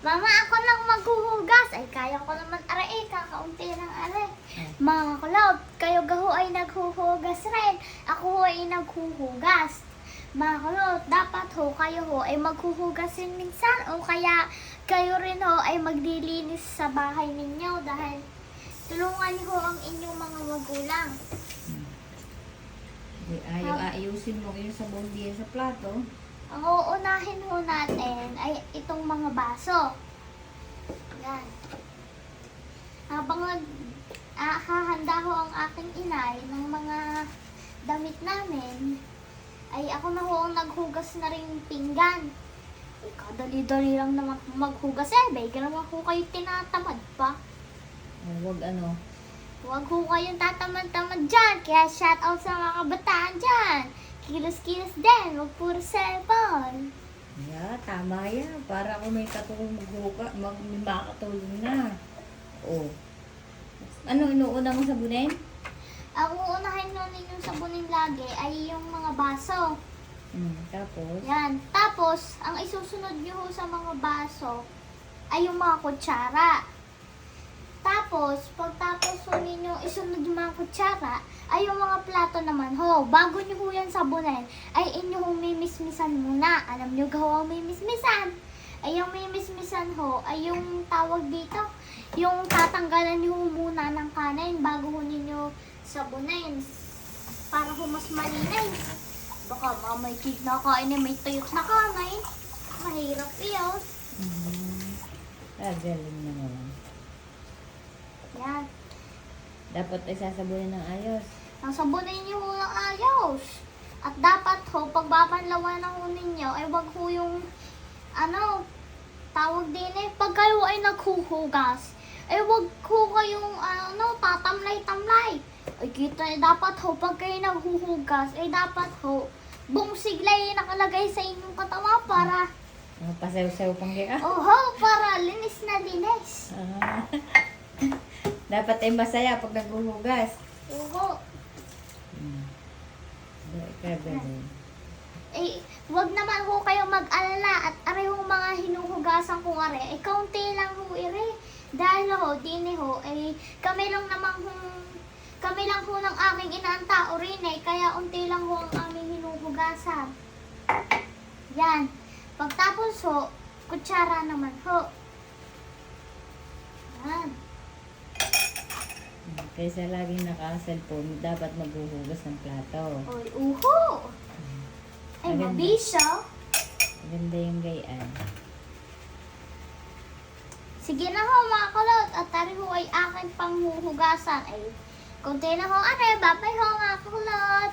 Mama, ako lang maghuhugas. Ay, kaya ko naman are eh, kakaunti lang are. Mga kulot, kayo gaho ay naghuhugas rin. Ako ho ay naghuhugas. Mga kulot, dapat ho kayo ho ay maghuhugas rin minsan o kaya kayo rin ho ay maglilinis sa bahay ninyo dahil tulungan niyo ho ang inyong mga magulang. Di ayaw ayusin mo yung sabon diyan sa plato. Ang uunahin ho natin ay itong mga baso. Yan. Habang nag ah, hahanda ho ang aking inay ng mga damit namin, ay ako na ho ang naghugas na rin pinggan. Ay, kadali-dali lang naman maghugas eh. Bega naman ho kayo tinatamad pa. Oh, wag ano. Huwag ho kayong tatamad-tamad dyan. Kaya shout out sa mga kabataan dyan. Kilos-kilos din. Huwag puro cellphone. Yeah, tama yan. Para ako may katulong maghuka, mag, may makatulong na. Oh. Ano inuuna mo sabunin? Ang uunahin nun ninyong sabunin lagi ay yung mga baso. Hmm, tapos? Yan. Tapos, ang isusunod nyo ho sa mga baso ay yung mga kutsara. Tapos, pagtapos ho ninyo isunod yung mga kutsara, ay yung mga plato naman ho. Bago nyo ho yan sabunin, ay inyo ho mimismisan muna. Alam nyo gawa ang mimismisan. Ay yung mimismisan ho, ay yung tawag dito, yung tatanggalan nyo muna ng kanin bago ho ninyo sabunin. Para ho mas malinis. Baka mamay kid na kain may tuyot na kanay. Mahirap iyon. Hmm. Ah, galing naman. Yan. Dapat ay sasabunin ng ayos. Ang sabunin niyo ho ng ayos. At dapat ho, pagbabanlawan na ho ninyo, ay wag ho yung, ano, tawag din eh, pag kayo ay naghuhugas, ay wag ho kayong, ano, tatamlay-tamlay. Ay kita, eh, dapat ho, pag kayo naghuhugas, ay dapat ho, buong siglay nakalagay sa inyong katawan para, pasaw-saw pang kaya. oho, para linis na linis. Ah. Dapat ay masaya pag naghuhugas. Oho. Hmm. Eh, wag naman ho kayo mag-alala at arehong mga hinuhugasan ko are, eh, kaunti lang ho ire. Dahil ho, dini ho, eh, kami lang naman ho, kami lang ho ng aking inang tao rin eh, kaya unti lang ho ang aming hinuhugasan. Yan. Pagtapos ho, kutsara naman ho. Yan. Hmm, Kaysa laging naka-cellphone, dapat maghuhugas ng plato. Oy, uho! Ay, Maganda. mabisyo. Maganda yung gayaan. Sige na ho mga kulot at tari ho ay akin pang huhugasan ay kunti na ho are babay ho mga kulot